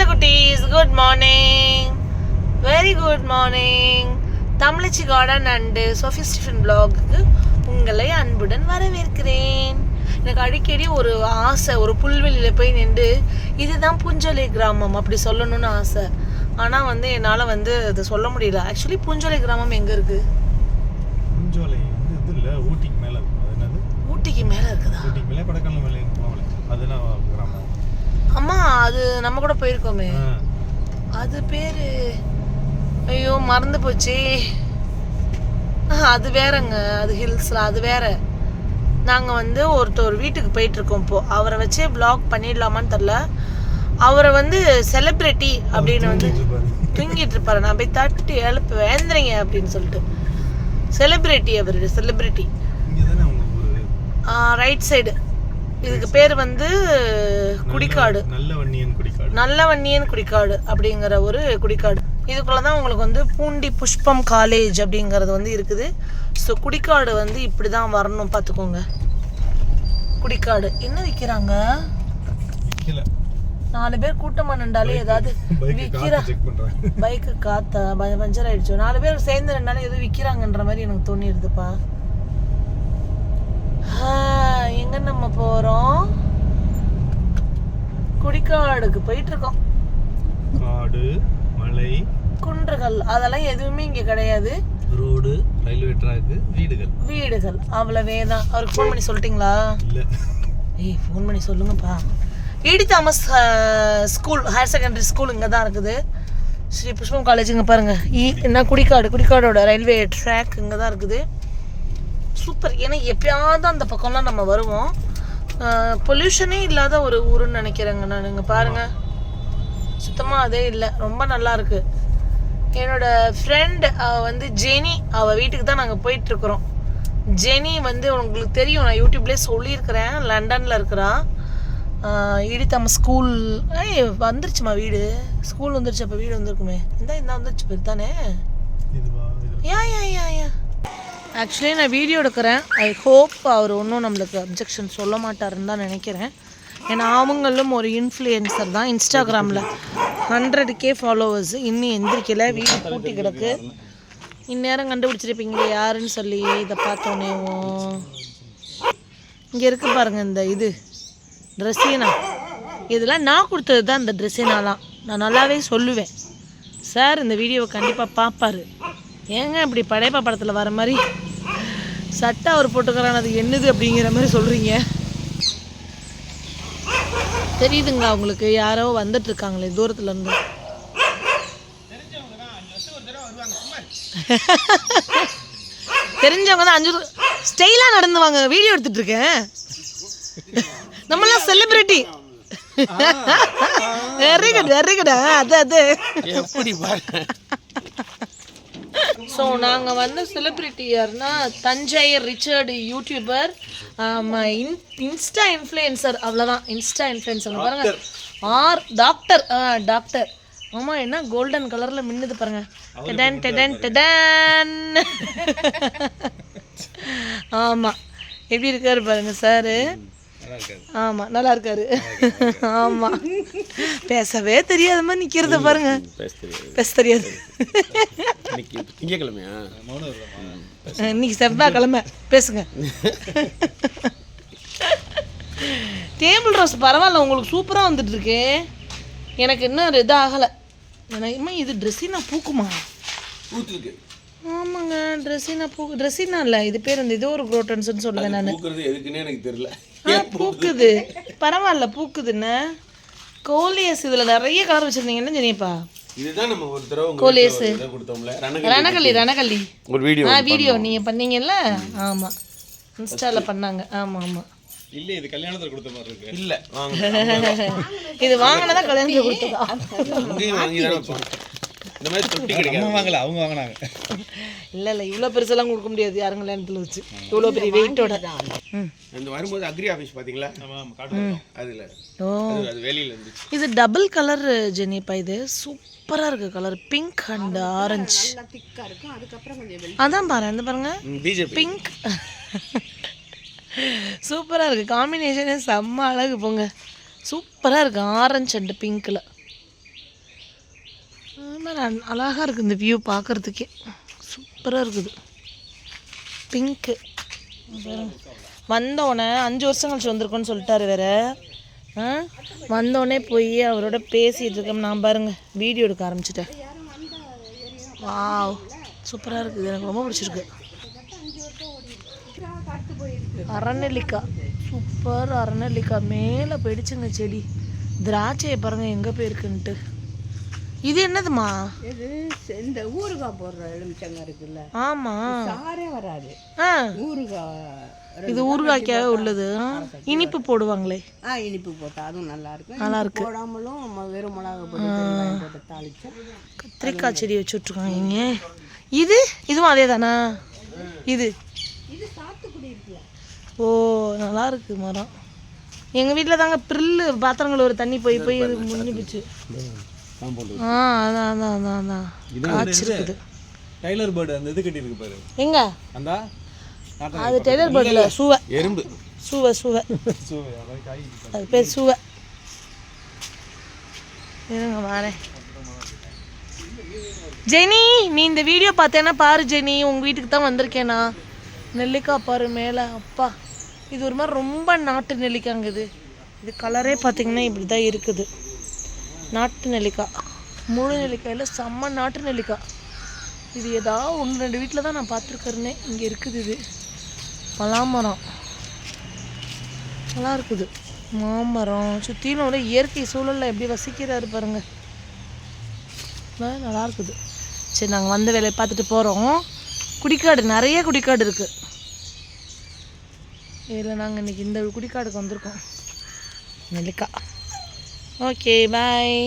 செல்ல குட்டீஸ். Good morning very good morning Tamizhachi garden and Sophie Stephen பிளாகுக்கு உங்களை அன்புடன் வரவேற்கிறேன். எனக்கு அடிக்கடி ஒரு ஆசை ஒரு புல்வெளியில் போய் நின்று இதுதான் புஞ்சலை கிராமம் அப்படி சொல்லணும்னு ஆசை. ஆனால் வந்து என்னால் வந்து அதை சொல்ல முடியல. ஆக்சுவலி புஞ்சலை கிராமம் எங்கே இருக்குது புஞ்சோலை ஊட்டிக்கு மேலே ஊட்டிக்கு மேலே இருக்குதா ஊட்டிக்கு மேலே கொடைக்கானல் மேலே போகல அதெல்லாம் கிராமம் அம்மா அது நம்ம கூட போயிருக்கோமே. அது பேரு ஐயோ மறந்து போச்சு. அது வேறங்க அது ஹில்ஸ்ல அது வேற. நாங்கள் வந்து ஒருத்தர் வீட்டுக்கு போயிட்டு இருக்கோம் இப்போ. அவரை வச்சே vlog பண்ணிடலாமான்னு தெரில அவரை வந்து செலிப்ரிட்டி அப்படின்னு வந்து தூங்கிட்டு இருப்பாரு. நான் போய் தட்டி எழுப்பு வேந்துறீங்க அப்படின்னு சொல்லிட்டு. செலிப்ரிட்டி அவர் செலிப்ரிட்டி ரைட் சைடு இதுக்கு பேர் வந்து குடிக்காடு. நல்ல வன்னியன் குடிக்காடு. நல்ல வன்னியன் குடிக்காடு அப்படிங்கிற ஒரு குடிக்காடு. இதுக்குள்ள தான் உங்களுக்கு வந்து பூண்டி புஷ்பம் காலேஜ் அப்படிங்கிறது வந்து இருக்குது. ஸோ குடிக்காடு வந்து இப்படி தான் வரணும் பார்த்துக்கோங்க குடிக்காடு. என்ன விற்கிறாங்க நாலு பேர் கூட்டமாக நின்றாலே ஏதாவது விற்கிற பைக்கு காத்தா பஞ்சர் ஆயிடுச்சு நாலு பேர் சேர்ந்து நின்றாலே எதுவும் விற்கிறாங்கன்ற மாதிரி எனக்கு தோணிடுதுப்பா. எங்க நம்ம போறோம்? குடிக்காடுக்கு போயிட்டு இருக்கோம் காடு மலை குன்றுகள். அதெல்லாம் எதுவுமே இங்க கிடையாது. ரோடு ரயில்வே ட்ராக்கு வீடுகள். வீடுகள். அவ்வளவே தான் அவருக்கு ஃபோன் பண்ணி சொல்லிட்டீங்களா? இல்லை. ஏய் ஃபோன் பண்ணி சொல்லுங்கப்பா. இடி Thomas school higher secondary school இங்கே தான் இருக்குது. ஸ்ரீ புஷ்பம் காலேஜ் இங்கே பாருங்க. ஈ என்ன குடிக்காடு? குடிக்காடோட ரயில்வே ட்ராக் இங்கே தான் இருக்குது. சூப்பர். ஏன்னா எப்பயாவது அந்த பக்கம்லாம் நம்ம வருவோம். பொல்யூஷனே இல்லாத ஒரு ஊருன்னு நினைக்கிறேங்க நான். இங்கே பாருங்க. சுத்தமாக அதே இல்லை. ரொம்ப நல்லா இருக்கு. என்னோட ஃப்ரெண்ட் வந்து ஜெனி. அவள் வீட்டுக்கு தான் நாங்கள் போயிட்டுருக்குறோம். ஜெனி வந்து உங்களுக்கு தெரியும். நான் யூடியூப்லேயே சொல்லியிருக்கிறேன். லண்டனில் இருக்கிறா. இடித்தம்ம ஸ்கூல் ஏய் வந்துருச்சுமா வீடு. ஸ்கூல் வந்துருச்சு அப்போ வீடு வந்திருக்குமே. இந்த இந்த வந்துருச்சு பேர் தானே யா யா யா யா. ஆக்சுவலி நான் வீடியோ எடுக்கிறேன். ஐ ஹோப் அவர் ஒன்றும் நம்மளுக்கு அப்ஜெக்ஷன் சொல்ல மாட்டாருன்னு தான் நினைக்கிறேன். ஏன்னா அவங்களும் ஒரு இன்ஃப்ளூயன்சர் தான். இன்ஸ்டாகிராமில் ஹண்ட்ரட் கே ஃபாலோவர்ஸ் இன்னும் எந்திரிக்கல. வீடு கூட்டி கிடக்கு. இந்நேரம் கண்டுபிடிச்சிருப்பீங்களே யாருன்னு சொல்லி இதை பார்த்தோன்னேவும் இங்கே இருக்கு பாருங்கள் இந்த இது. ட்ரெஸ்ஸினா இதெல்லாம் நான் கொடுத்தது தான் இந்த ட்ரெஸ்ஸினாலாம் நான் நல்லாவே சொல்லுவேன். சார் இந்த வீடியோவை கண்டிப்பாக பார்ப்பாரு ஏங்க இப்படி படைப்பா படத்தில் வர மாதிரி? சட்டை அவர் போட்டுக்கிறான் அது என்னது அப்படிங்கிற மாதிரி சொல்கிறீங்க தெரியுதுங்க அவங்களுக்கு யாரோ வந்துட்டு இருக்காங்களே தூரத்துல இருந்து. தெரிஞ்சவங்க தான் அஞ்சு ஸ்டைலாக நடந்து வாங்க வீடியோ எடுத்துட்டு இருக்கேன் நம்மளாம் celebrity very good very good அது அது. எப்படி ஸோ நாங்கள் வந்து செலிப்ரிட்டி யாருன்னா Thanjai Richard YouTuber in Insta influencer அவ்வளோதான் இன்ஸ்டா இன்ஃப்ளூயன்சர் பாருங்க. ஆர் டாக்டர் டாக்டர் ஆமாம் என்ன கோல்டன் கலரில் மின்னுது பாருங்க. டெடன் டெடன் டெடன். ஆமாம் எப்படி இருக்காரு பாருங்க சாரு? ஆமாம் நல்லா இருக்காரு ஆமாம் பேசவே தெரியாத மாதிரி நிற்கிறத பாருங்க. பேச தெரியாது. பேச தெரியாது. இன்னைக்கு திங்கக்கிழமையா? இன்னைக்கு செவ்வாய்க்கிழமை. பேசுங்க. டேபிள் ரோஸ் பரவாயில்ல உங்களுக்கு சூப்பராக வந்துட்டு இருக்கு எனக்கு இன்னும் ஒரு இது ஆகலை. எனக்கு இது ட்ரெஸ்ஸினா பூக்குமா? பூத்துருக்கு. ஆமாங்க ட்ரெஸ்ஸினா பூ ட்ரெஸ்ஸினா இல்லை. இது பேர் வந்து ஏதோ ஒரு குரோட்டன்ஸ்னு சொல்லுவேன் நான். எனக்கு தெரியல. பூக்குது. பரவாயில்ல பூக்குதுன்னு? கோலியஸ் இதில் நிறைய கலர் வச்சுருந்தீங்கன்னு சொன்னியப்பா இதுதான் நம்ம ஒரு தடவை உங்க கோலியஸ். வீட்டுல ஒரு இதை கொடுத்தோம்ல. ரணகல் ரணகல்லி ரணகல்லி ஒரு வீடியோ ஆ வீடியோ நீங்கள் பண்ணீங்கல்ல? ஆமாம் இன்ஸ்டாவில் பண்ணாங்க. ஆமாம் ஆமாம் இல்லை இது கல்யாணத்தில் கொடுத்த மாதிரி இருக்கு. இல்ல வாங்க. இது வாங்கினதா கல்யாணத்துக்கு கொடுத்ததா? இந்த மாதிரி தொட்டி கிடைக்காது. வாங்கல அவங்க வாங்கினாங்க. இல்லை இல்லை இவ்வளோ பெருசெல்லாம் கொடுக்க முடியாது. யாரும் கல்யாணத்தில் வச்சு. இவ்வளோ பெரிய வெயிட்டோட இந்த வரும்போது அக்ரி ஆபீஸ் பாத்தீங்களா? அதுல ஓ. அது அது வெளியில இருந்துச்சு. இது டபுள் கலர் ஜெனிப்பா இது. சூப்பராக இருக்கு கலர் பிங்க் அண்ட் ஆரஞ்சு அதான் பாரு இந்த பாருங்க. பிங்க் சூப்பராக இருக்குது காம்பினேஷனே செம்ம அழகு போங்க. சூப்பராக இருக்குது ஆரஞ்சு அண்ட் பிங்க்கில் மாதிரி இருக்குது இந்த வியூ பார்க்கறதுக்கே சூப்பராக இருக்குது. பிங்க்கு வந்தோடனே அஞ்சு வருஷம் கழிச்சு வந்திருக்கோன்னு சொல்லிட்டாரு வேற. ஆ? வந்தோடனே போய் அவரோட பேசிகிட்டு இருக்கேன். நான் பாருங்கள் வீடியோ எடுக்க ஆரம்பிச்சிட்டேன். வாவ் சூப்பராக இருக்குது. எனக்கு ரொம்ப பிடிச்சிருக்கு. அரநெல்லிக்காய் சூப்பர் அரநெல்லிக்காய் மேலே போயிடுச்சுங்க செடி. திராட்சையை பாருங்க எங்கே போயிருக்குன்ட்டு. இது என்னதுமா? இது இந்த ஊறுகாய் போடுற எலுமிச்சங்க இருக்குல்ல. ஆமாம் சாரே வராது. ஆ. ஊறுகாய் இது ஊறுகாய்க்காக உள்ளது? இனிப்பு போடுவாங்களே. ஆ இனிப்பு போட்டா அதுவும் நல்லா இருக்கும். நல்லா இனிப்பு போடாமலும் வெறும் மிளகா போட்டு தாளிச்சா கத்திரிக்காய் செடி வச்சு விட்ருக்காங்க இங்கே. இது? இதுவும் அதே தானா இது? இது சாத்துக்குடி இருக்குல்ல. ஓ நல்லா இருக்கு மரம். எங்கள் வீட்டில் தாங்க ப்ரில்லு பாத்திரங்கள் ஒரு தண்ணி போய் போய் இது முடிஞ்சு போச்சு. ஆ அதான் அதான் அதான் அதான். காய்ச்சிருக்குது டைலர் பேர்டு அந்த இது கட்டி இருக்கு பாரு. எங்க? அந்த? அது டெய்லர் பேர்டில் சூவை. எறும்பு. சூவை சூவை. ஸோ அதாவது காய் அது பேர் சூவை. இருங்க வரேன். ஜெனி நீ இந்த வீடியோ பார்த்தேன்னா பாரு ஜெனி. உங்கள் வீட்டுக்கு தான் வந்திருக்கேனா? நெல்லிக்காய் பாரு மேலே. அப்பா இது ஒரு மாதிரி ரொம்ப நாட்டு நெல்லிக்காங்க இது. இது கலரே பார்த்தீங்கன்னா இப்படி தான் இருக்குது. நாட்டு நெல்லிக்காய் முழு நெல்லிக்காயில் செம்ம நாட்டு நெல்லிக்காய் இது ஏதாவது ஒன்று ரெண்டு வீட்டில் தான் நான் பார்த்துருக்கறேனே. இங்கே இருக்குது இது. பலாமரம். நல்லா இருக்குது. மாமரம். சுற்றிலும் ஒரு இயற்கை சூழலில் எப்படி வசிக்கிறாரு பாருங்கள் நல்லா இருக்குது. சரி நாங்கள் வந்த வேலையை பார்த்துட்டு போகிறோம் குடிக்காடு நிறைய குடிக்காடு இருக்குது இதில் நாங்கள் இன்னைக்கு இந்த குடிக்காடுக்கு வந்திருக்கோம். நெல்லிக்காய் ஓகே பாய்